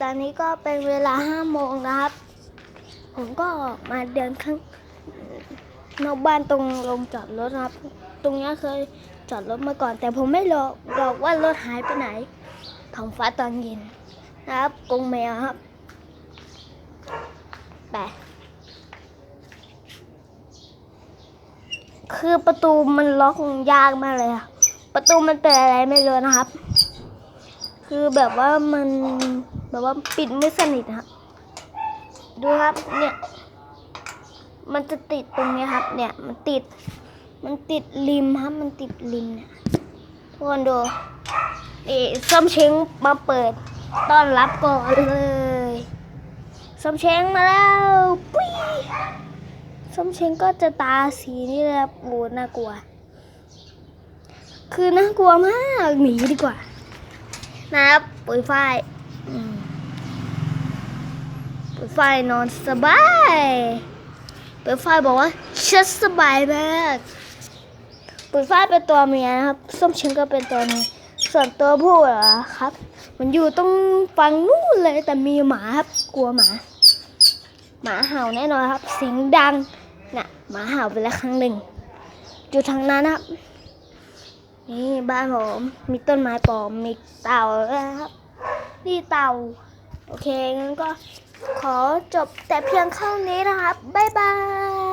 ตอนนี้ก็เป็นเวลาห้าโมงนะครับ ผมก็ออกมาเดินข้างนอกบ้านตรงลงจอดรถนะครับ ตรงนี้เคยจอดรถมาก่อน แต่ผมไม่บอบอกว่ารถหายไปไหนท้องฟ้าตอนเย็นนะครับกงแมวครับไปคือประตูมันล็อกยากมากเลยอะประตูมันเป็นอะไรไม่รู้นะครับ คือแบบว่ามัน แบบว่าปิดไม่สนิทครับ ดูครับเนี่ย มันจะติดตรงนี้ครับ เนี่ย มันติด มันติดริมครับ มันติดริมเนี่ยทุกคนดูนี่ส้มเช้งมาเปิดต้อนรับก่อนเลยส้มเช้งมาแล้วปุ้ยส้มเช้งก็จะตาสีนี่แหละโอ้น่ากลัว คือน่ากลัวมากหนีดีกว่า นะครับปุ๋ยฝ้าย ปุ๋ยฝ้ายนอนสบายปุ๋ยฝ้ายบอกว่าฉันสบายมากปุ๋ยฝ้ายเป็นตัวเมียนะครับ ส้มเชิงก็เป็นตัวเมียส่วนตัวผู้เหรอครับ มันอยู่ตรงฝั่งนู่นเลยแต่มีหมาครับกลัวหมา หมาเห่าแน่นอนครับเสียงดังน่ะหมาเห่าไปแล้วครั้งหนึ่งอยู่ทางนั้นครับนี่บ้านผมมีต้นไม้ปลอมมีเต่าด้วครับ ที่เต่าโอเคงั้นก็ขอจบแต่เพียงเท่านี้นะครับ บ๊ายบาย